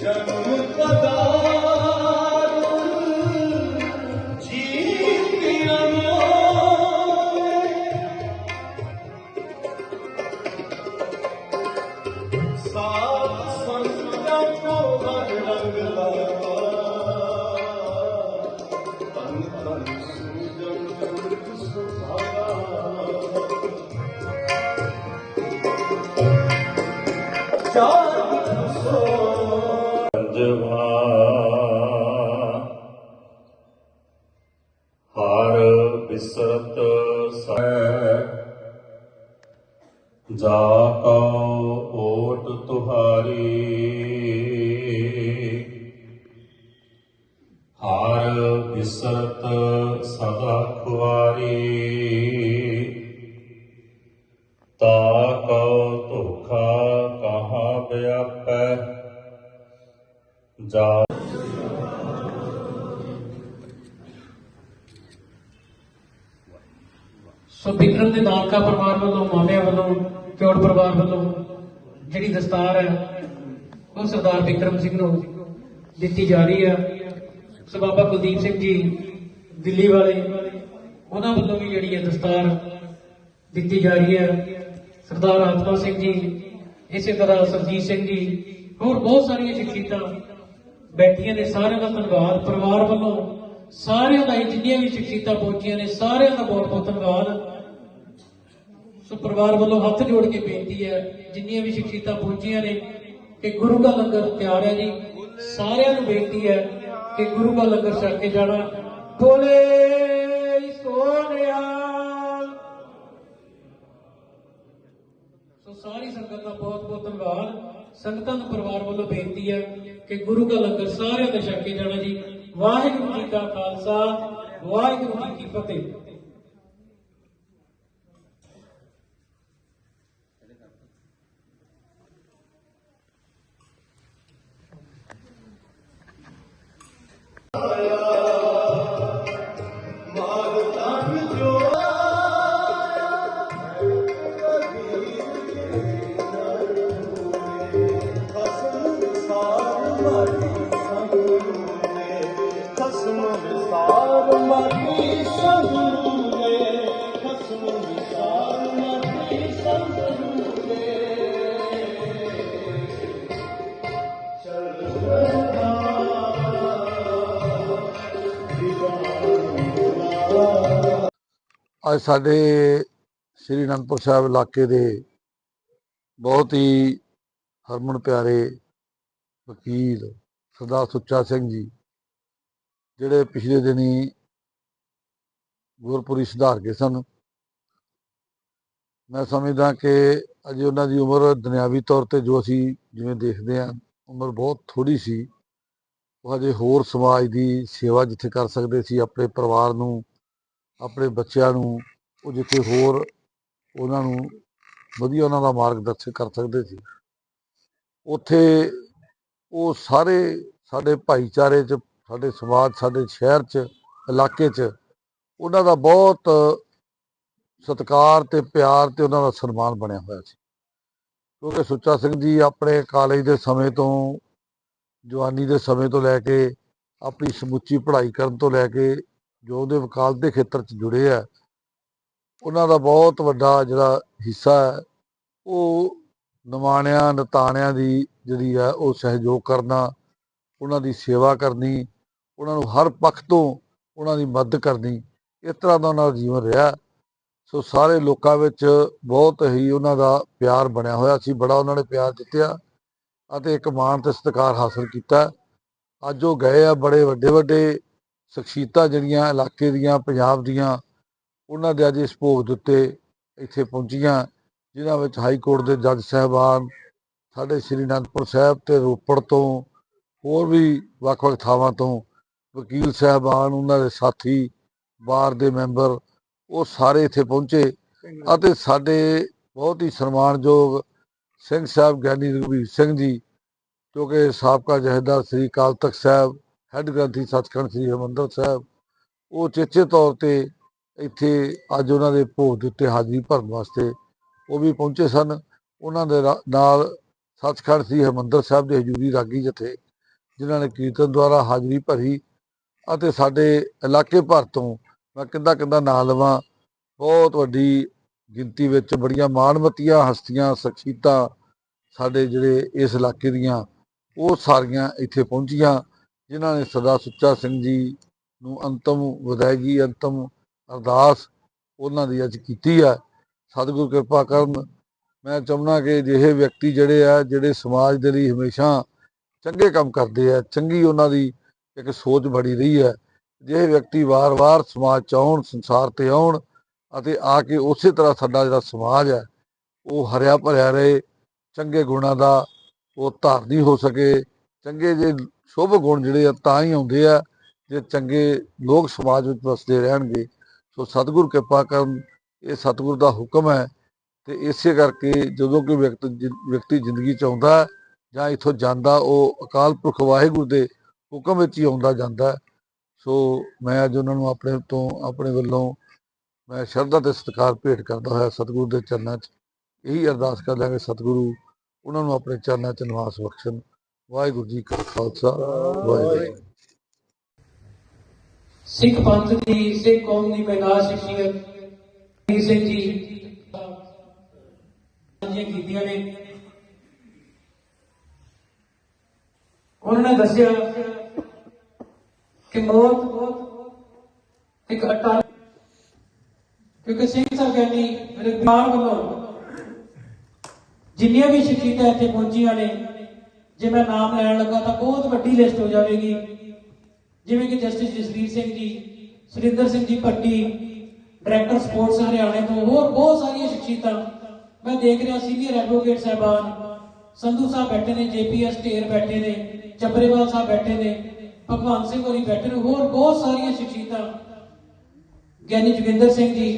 ਜਨਮ ਪਦਾਰ ਜੀਵਿਆ ਸਾਧ ਸੰਗਤਾਂ ਕੋ ਹਰ ਰੰਗ ਲਾਵਾ ਜਾਗ ਹਰ ਬਿਸਰਤ ਸੈ। ਜਾ ਕਉ ਓਟ ਤੁਹਾਰੀ। ਹਰ ਬਿਸਰਤ ਸਦਾ ਖੁਆਰੀ। ਤਾ ਕਉ ਕਹਾ ਜਾ ਸੋ ਬਿਕਰਮ ਦੇ ਨਾਲਕਾ ਪਰਿਵਾਰ ਵੱਲੋਂ, ਮਾਮਿਆਂ ਵੱਲੋਂ ਚੋੜ ਪਰਿਵਾਰ ਵੱਲੋਂ ਜਿਹੜੀ ਦਸਤਾਰ ਹੈ, ਉਹ ਸਰਦਾਰ ਬਿਕਰਮ ਸਿੰਘ ਨੂੰ ਦਿੱਤੀ ਜਾ ਰਹੀ ਹੈ। ਸੋ ਬਾਬਾ ਕੁਲਦੀਪ ਸਿੰਘ ਜੀ ਦਿੱਲੀ ਵਾਲੇ, ਉਹਨਾਂ ਵੱਲੋਂ ਵੀ ਜਿਹੜੀ ਹੈ ਦਸਤਾਰ ਦਿੱਤੀ ਜਾ ਰਹੀ ਹੈ। ਸਰਦਾਰ ਆਤਮਾ ਸਿੰਘ ਜੀ ਇਸੇ ਤਰ੍ਹਾਂ ਸਰਜੀਤ ਸਿੰਘ ਜੀ ਹੋਰ ਬਹੁਤ ਸਾਰੀਆਂ ਸ਼ਖਸੀਅਤਾਂ ਬੈਠੀਆਂ ਨੇ, ਸਾਰਿਆਂ ਦਾ ਧੰਨਵਾਦ। ਪਰਿਵਾਰ ਵੱਲੋਂ ਸਾਰਿਆਂ ਦਾ ਜਿੰਨੀਆਂ ਵੀ ਸ਼ਖਸੀਅਤਾਂ ਪਹੁੰਚੀਆਂ ਨੇ, ਸਾਰਿਆਂ ਦਾ ਬਹੁਤ ਬਹੁਤ ਧੰਨਵਾਦ। ਸੋ ਪਰਿਵਾਰ ਵੱਲੋਂ ਹੱਥ ਜੋੜ ਕੇ ਬੇਨਤੀ ਹੈ, ਜਿੰਨੀਆਂ ਵੀ ਸ਼ਖਸੀਅਤਾਂ ਪਹੁੰਚੀਆਂ ਨੇ, ਕਿ ਗੁਰੂ ਦਾ ਲੰਗਰ ਤਿਆਰ ਹੈ ਜੀ। ਸਾਰਿਆਂ ਨੂੰ ਬੇਨਤੀ ਹੈ ਕਿ ਗੁਰੂ ਦਾ ਲੰਗਰ ਛਕ ਕੇ ਜਾਣਾ। ਬੋਲੇ ਸਾਰੀ ਸੰਗਤ ਦਾ ਬਹੁਤ ਬਹੁਤ ਧੰਨਵਾਦ। ਸੰਗਤਾਂ ਨੂੰ ਪਰਿਵਾਰ ਵੱਲੋਂ ਬੇਨਤੀ ਹੈ ਕਿ ਗੁਰੂ ਦਾ ਲੰਗਰ ਸਾਰਿਆਂ ਦੇ ਛਕ ਕੇ ਜਾਣਾ ਜੀ। ਵਾਹਿਗੁਰੂ ਜੀ ਕਾ ਖਾਲਸਾ, ਵਾਹਿਗੁਰੂ ਜੀ ਕੀ ਫਤਿਹ। ਮਾਗ ਅੱਜ ਸਾਡੇ ਸ੍ਰੀ ਅਨੰਦਪੁਰ ਸਾਹਿਬ ਇਲਾਕੇ ਦੇ ਬਹੁਤ ਹੀ ਹਰਮਨ ਪਿਆਰੇ ਵਕੀਲ ਸਰਦਾਰ ਸੁੱਚਾ ਸਿੰਘ ਜੀ, ਜਿਹੜੇ ਪਿਛਲੇ ਦਿਨੀ ਗੁਰਪੁਰੀ ਸੁਧਾਰ ਗਏ ਸਨ। ਮੈਂ ਸਮਝਦਾ ਕਿ ਅਜੇ ਉਹਨਾਂ ਦੀ ਉਮਰ ਦੁਨਿਆਵੀ ਤੌਰ ਤੇ ਜੋ ਅਸੀਂ ਜਿਵੇਂ ਦੇਖਦੇ ਹਾਂ, ਉਮਰ ਬਹੁਤ ਥੋੜੀ ਸੀ, ਉਹ ਹਜੇ ਹੋਰ ਸਮਾਜ ਦੀ ਸੇਵਾ ਜਿੱਥੇ ਕਰ ਸਕਦੇ ਸੀ, ਆਪਣੇ ਪਰਿਵਾਰ ਨੂੰ ਆਪਣੇ ਬੱਚਿਆਂ ਨੂੰ, ਉਹ ਜਿੱਥੇ ਹੋਰ ਉਹਨਾਂ ਨੂੰ ਵਧੀਆ ਉਹਨਾਂ ਦਾ ਮਾਰਗਦਰਸ਼ਨ ਕਰ ਸਕਦੇ ਸੀ। ਉੱਥੇ ਉਹ ਸਾਰੇ ਸਾਡੇ ਭਾਈਚਾਰੇ 'ਚ, ਸਾਡੇ ਸਮਾਜ, ਸਾਡੇ ਸ਼ਹਿਰ 'ਚ, ਇਲਾਕੇ 'ਚ ਉਹਨਾਂ ਦਾ ਬਹੁਤ ਸਤਿਕਾਰ ਤੇ ਪਿਆਰ ਤੇ ਉਹਨਾਂ ਦਾ ਸਨਮਾਨ ਬਣਿਆ ਹੋਇਆ ਸੀ। ਕਿਉਂਕਿ ਸੁੱਚਾ ਸਿੰਘ ਜੀ ਆਪਣੇ ਕਾਲਜ ਦੇ ਸਮੇਂ ਤੋਂ, ਜਵਾਨੀ ਦੇ ਸਮੇਂ ਤੋਂ ਲੈ ਕੇ ਆਪਣੀ ਸਮੁੱਚੀ ਪੜ੍ਹਾਈ ਕਰਨ ਤੋਂ ਲੈ ਕੇ ਜੋ ਉਹਦੇ ਵਕਾਲਤ ਦੇ ਖੇਤਰ 'ਚ ਜੁੜੇ ਆ, ਉਹਨਾਂ ਦਾ ਬਹੁਤ ਵੱਡਾ ਜਿਹੜਾ ਹਿੱਸਾ ਹੈ, ਉਹ ਨਿਮਾਣਿਆਂ, ਨਤਾਣਿਆਂ ਦੀ ਜਿਹੜੀ ਹੈ ਉਹ ਸਹਿਯੋਗ ਕਰਨਾ, ਉਹਨਾਂ ਦੀ ਸੇਵਾ ਕਰਨੀ, ਉਹਨਾਂ ਨੂੰ ਹਰ ਪੱਖ ਤੋਂ ਉਹਨਾਂ ਦੀ ਮਦਦ ਕਰਨੀ, ਇਸ ਤਰ੍ਹਾਂ ਦਾ ਉਹਨਾਂ ਦਾ ਜੀਵਨ ਰਿਹਾ। ਸੋ ਸਾਰੇ ਲੋਕਾਂ ਵਿੱਚ ਬਹੁਤ ਹੀ ਉਹਨਾਂ ਦਾ ਪਿਆਰ ਬਣਿਆ ਹੋਇਆ ਸੀ, ਬੜਾ ਉਹਨਾਂ ਨੇ ਪਿਆਰ ਦਿੱਤਿਆ ਅਤੇ ਇੱਕ ਮਾਣ ਤੇ ਸਤਿਕਾਰ ਹਾਸਲ ਕੀਤਾ। ਅੱਜ ਉਹ ਗਏ ਆ ਬੜੇ ਵੱਡੇ ਵੱਡੇ ਸ਼ਖਸੀਅਤਾਂ ਜਿਹੜੀਆਂ ਇਲਾਕੇ ਦੀਆਂ, ਪੰਜਾਬ ਦੀਆਂ, ਉਹਨਾਂ ਦੇ ਅੱਜ ਇਸ ਭੋਗ ਦੇ ਉੱਤੇ ਇੱਥੇ ਪਹੁੰਚੀਆਂ, ਜਿਨ੍ਹਾਂ ਵਿੱਚ ਹਾਈ ਕੋਰਟ ਦੇ ਜੱਜ ਸਾਹਿਬਾਨ ਸਾਡੇ ਸ੍ਰੀ ਅਨੰਦਪੁਰ ਸਾਹਿਬ ਤੇ ਰੋਪੜ ਤੋਂ ਹੋਰ ਵੀ ਵੱਖ-ਵੱਖ ਥਾਵਾਂ ਤੋਂ ਵਕੀਲ ਸਾਹਿਬਾਨ, ਉਹਨਾਂ ਦੇ ਸਾਥੀ, ਬਾਰ ਦੇ ਮੈਂਬਰ, ਉਹ ਸਾਰੇ ਇੱਥੇ ਪਹੁੰਚੇ ਅਤੇ ਸਾਡੇ ਬਹੁਤ ਹੀ ਸਨਮਾਨਯੋਗ ਸਿੰਘ ਸਾਹਿਬ ਗਿਆਨੀ ਰਘਵੀਰ ਸਿੰਘ ਜੀ, ਜੋ ਕਿ ਸਾਬਕਾ ਜਹੇਦਾਰ ਸ੍ਰੀ ਅਕਾਲ ਤਖਤ ਸਾਹਿਬ ਹੈੱਡ ਗ੍ਰੰਥੀ ਸੱਚਖੰਡ ਸ੍ਰੀ ਹਰਿਮੰਦਰ ਸਾਹਿਬ, ਉਹ ਚੇਚੇ ਤੌਰ ਤੇ ਇੱਥੇ ਅੱਜ ਉਹਨਾਂ ਦੇ ਭੋਗ ਦੇ ਉੱਤੇ ਹਾਜ਼ਰੀ ਭਰਨ ਵਾਸਤੇ ਉਹ ਵੀ ਪਹੁੰਚੇ ਸਨ। ਉਹਨਾਂ ਦੇ ਰਾ- ਨਾਲ ਸੱਚਖੰਡ ਸ੍ਰੀ ਹਰਿਮੰਦਰ ਸਾਹਿਬ ਦੇ ਹਜ਼ੂਰੀ ਰਾਗੀ ਜਥੇ, ਜਿਨ੍ਹਾਂ ਨੇ ਕੀਰਤਨ ਦੁਆਰਾ ਹਾਜ਼ਰੀ ਭਰੀ ਅਤੇ ਸਾਡੇ ਇਲਾਕੇ ਭਰ ਤੋਂ ਮੈਂ ਕਿੱਦਾਂ ਕਿੱਦਾਂ ਨਾਂ ਲਵਾਂ, ਬਹੁਤ ਵੱਡੀ ਗਿਣਤੀ ਵਿੱਚ ਬੜੀਆਂ ਮਾਣਮੱਤੀਆਂ ਹਸਤੀਆਂ, ਸ਼ਖਸੀਅਤਾਂ ਸਾਡੇ ਜਿਹੜੇ ਇਸ ਇਲਾਕੇ ਦੀਆਂ, ਉਹ ਸਾਰੀਆਂ ਇੱਥੇ ਪਹੁੰਚੀਆਂ। ਜਿਨ੍ਹਾਂ ਨੇ ਸਦਾ ਸੁੱਚਾ ਸਿੰਘ ਜੀ ਨੂੰ ਅੰਤਮ ਵਿਦਾਇਗੀ, ਅੰਤਮ ਅਰਦਾਸ ਉਹਨਾਂ ਦੀ ਅੱਜ ਕੀਤੀ ਹੈ ਸਤਿਗੁਰ ਕਿਰਪਾ ਕਰਨ, ਮੈਂ ਚਾਹੁੰਦਾ ਕਿ ਜਿਹੇ ਵਿਅਕਤੀ ਜਿਹੜੇ ਆ, ਜਿਹੜੇ ਸਮਾਜ ਦੇ ਲਈ ਹਮੇਸ਼ਾ ਚੰਗੇ ਕੰਮ ਕਰਦੇ ਆ, ਚੰਗੀ ਉਹਨਾਂ ਦੀ ਇੱਕ ਸੋਚ ਬੜੀ ਰਹੀ ਹੈ ਜਿਹੇ ਵਿਅਕਤੀ ਵਾਰ-ਵਾਰ ਸਮਾਜ ਚ ਆਉਣ, ਸੰਸਾਰ ਤੇ ਆਉਣ ਅਤੇ ਆ ਕੇ ਉਸੇ ਤਰ੍ਹਾਂ ਸਾਡਾ ਜਿਹੜਾ ਸਮਾਜ ਹੈ ਉਹ ਹਰਿਆ ਭਰਿਆ ਰਹੇ, ਚੰਗੇ ਗੁਣਾਂ ਦਾ ਉਹ ਧਾਰਨੀ ਹੋ ਸਕੇ, ਚੰਗੇ ਜੇ ਸ਼ੁਭ ਗੁਣ ਜਿਹੜੇ ਆ ਤਾਂ ਹੀ ਆਉਂਦੇ ਆ ਜੇ ਚੰਗੇ ਲੋਕ ਸਮਾਜ ਵਿੱਚ ਵਸਦੇ ਰਹਿਣਗੇ। ਸੋ ਸਤਿਗੁਰ ਕਿਰਪਾ ਕਰਨ, ਇਹ ਸਤਿਗੁਰ ਦਾ ਹੁਕਮ ਹੈ ਤੇ ਇਸੇ ਕਰਕੇ ਜਦੋਂ ਕੋਈ ਵਿਅਕਤੀ ਵਿਅਕਤੀ ਜ਼ਿੰਦਗੀ ਚ ਆਉਂਦਾ ਜਾਂ ਇੱਥੋਂ ਜਾਂਦਾ, ਉਹ ਅਕਾਲ ਪੁਰਖ ਵਾਹਿਗੁਰੂ ਦੇ ਹੁਕਮ ਵਿੱਚ ਹੀ ਆਉਂਦਾ ਜਾਂਦਾ। ਸੋ ਮੈਂ ਅੱਜ ਉਹਨਾਂ ਨੂੰ ਆਪਣੇ ਤੋਂ ਆਪਣੇ ਵੱਲੋਂ ਮੈਂ ਸ਼ਰਧਾ ਤੇ ਸਤਿਕਾਰ ਭੇਟ ਕਰਦਾ ਹੋਇਆ ਸਤਿਗੁਰੂ ਦੇ ਚਰਨਾਂ 'ਚ ਇਹੀ ਅਰਦਾਸ ਕਰਦਾ ਕਿ ਸਤਿਗੁਰੂ ਉਹਨਾਂ ਨੂੰ ਆਪਣੇ ਚਰਨਾਂ 'ਚ ਨਿਵਾਸ ਬਖਸ਼ਣ। ਵਾਹਿਗੁਰੂ ਜੀ ਕਾ ਖਾਲਸਾ, ਵਾਹਿਗੁਰੂ ਸਿੱਖ ਪੰਥ ਦੀ, ਸਿੱਖ ਕੌਮ ਦੀ ਮਹਿਲਾ ਸ਼ਖਸੀਅਤ ਜੀ ਸਿੰਘ ਜੀ, ਸਾਂਝੀਆਂ ਕੀਤੀਆਂ ਨੇ। ਉਹਨਾਂ ਨੇ ਦੱਸਿਆ ਕਿ ਮੌਤ ਇੱਕ ਅਟਲ ਕਿਉਂਕਿ ਸਿੰਘ ਸਾਹਿਬ ਕਹਿੰਦੀ, ਮੇਰੇ ਪਿਆਰ ਵੱਲੋਂ ਜਿੰਨੀਆਂ ਵੀ ਸ਼ਖਸੀਅਤਾਂ ਇੱਥੇ ਪਹੁੰਚੀਆਂ ਨੇ ਜੇ ਮੈਂ ਨਾਮ ਲੈਣ ਲੱਗਾ ਤਾਂ ਬਹੁਤ ਵੱਡੀ ਲਿਸਟ ਹੋ ਜਾਵੇਗੀ ਜਿਵੇਂ ਕਿ justice Jasvir Singh ji Surinder Singh ji Bhatti director sports ਹਰਿਆਣੇ ਤੋਂ ਹੋਰ ਬਹੁਤ ਸਾਰੀਆਂ ਸ਼ਖਸੀਅਤਾਂ ਮੈਂ ਦੇਖ ਰਿਹਾ ਸੀਨੀਅਰ ਐਡਵੋਕੇਟ ਸਾਹਿਬਾਨ ਸੰਧੂ ਸਾਹਿਬ ਬੈਠੇ ਨੇ ਜੇਪੀਐਸ ਢੇਰ ਬੈਠੇ ਨੇ ਚੱਬਰੇਵਾਲ ਸਾਹਿਬ ਬੈਠੇ ਨੇ ਭਗਵਾਨ ਸਿੰਘ ਹੋਰੀ ਬੈਠੇ ਨੇ ਹੋਰ ਬਹੁਤ ਸਾਰੀਆਂ ਸ਼ਖਸੀਅਤਾਂ ਗਿਆਨੀ ਜੋਗਿੰਦਰ ਸਿੰਘ ਜੀ